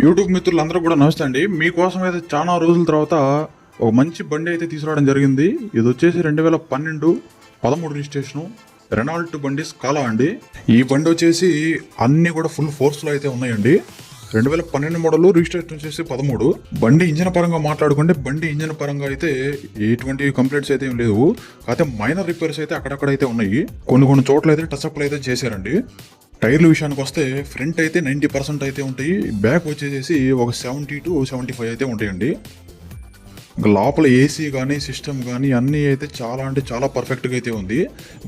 YouTube మిత్రులందరూ కూడా నమస్తే అండి. మీకోసం అయితే చాలా రోజుల తర్వాత ఒక మంచి బండి అయితే తీసుకురావడం జరిగింది. ఇది వచ్చేసి రెండు వేల పన్నెండు పదమూడు రిజిస్ట్రేషను రెనాల్ట్ బండి స్కాలా అండి. ఈ బండి వచ్చేసి అన్ని కూడా ఫుల్ ఫోర్స్లో అయితే ఉన్నాయండి. రెండు వేల పన్నెండు మోడల్ రిజిస్ట్రేషన్ వచ్చేసి పదమూడు. బండి ఇంజన్ పరంగా మాట్లాడుకుంటే బండి ఇంజన్ పరంగా అయితే ఎటువంటి కంప్లైంట్స్ అయితే ఏం లేవు. అయితే మైనర్ రిపేర్స్ అయితే అక్కడక్కడ అయితే ఉన్నాయి. కొన్ని కొన్ని చోట్ల అయితే టచ్అప్లు అయితే చేశారండి. టైర్ల విషయానికి వస్తే ఫ్రంట్ అయితే నైంటీ పర్సెంట్ అయితే ఉంటాయి బ్యాక్ వచ్చేసి ఒక సెవెంటీ టు సెవెంటీ ఫైవ్ అయితే ఉంటాయండి. ఇంకా లోపల ఏసీ కానీ సిస్టమ్ కానీ అన్నీ అయితే చాలా అంటే చాలా పర్ఫెక్ట్గా అయితే ఉంది.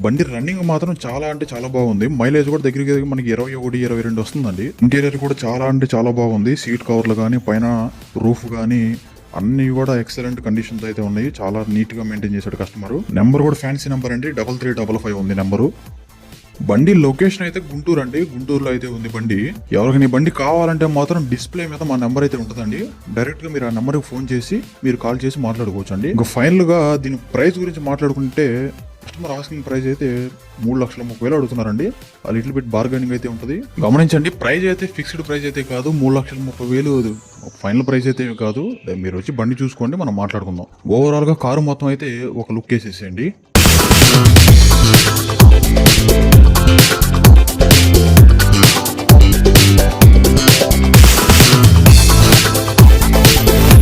బండి రన్నింగ్ మాత్రం చాలా అంటే చాలా బాగుంది. మైలేజ్ కూడా దగ్గరికి దగ్గర మనకి ఇరవై ఒకటి ఇరవై రెండు వస్తుందండి. ఇంటీరియర్ కూడా చాలా అంటే చాలా బాగుంది. సీట్ కవర్లు కానీ పైన రూఫ్ కానీ అన్నీ కూడా ఎక్సలెంట్ కండిషన్స్ అయితే ఉన్నాయి. చాలా నీట్గా మెయింటైన్ చేశాడు కస్టమర్ నెంబర్ కూడా ఫ్యాన్సీ నెంబర్ అండి. డబల్ త్రీ డబల్ ఫైవ్ ఉంది నెంబరు బండి లొకేషన్ అయితే గుంటూరు అండి. గుంటూరులో అయితే ఉంది బండి. ఎవరికైనా బండి కావాలంటే మాత్రం డిస్ప్లే మీద మా నెంబర్ అయితే ఉంటుందండి. డైరెక్ట్గా మీరు ఆ నెంబర్కి ఫోన్ చేసి మీరు కాల్ చేసి మాట్లాడుకోవచ్చు అండి ఇంకా ఫైనల్గా దీని ప్రైస్ గురించి మాట్లాడుకుంటే కస్టమర్ ఆస్కింగ్ ప్రైస్ అయితే మూడు లక్షల ముప్పై వేలు అడుగుతున్నారండి. ఆ లిటిల్ బిట్ బార్గెనింగ్ అయితే ఉంటుంది. గమనించండి ప్రైస్ అయితే ఫిక్స్డ్ ప్రైస్ అయితే కాదు మూడు లక్షల ముప్పై వేలు ఫైనల్ ప్రైస్ అయితే కాదు. మీరు వచ్చి బండి చూసుకోండి మనం మాట్లాడుకుందాం. ఓవరాల్గా కారు మొత్తం అయితే ఒక లుక్ వేసేసేయండి.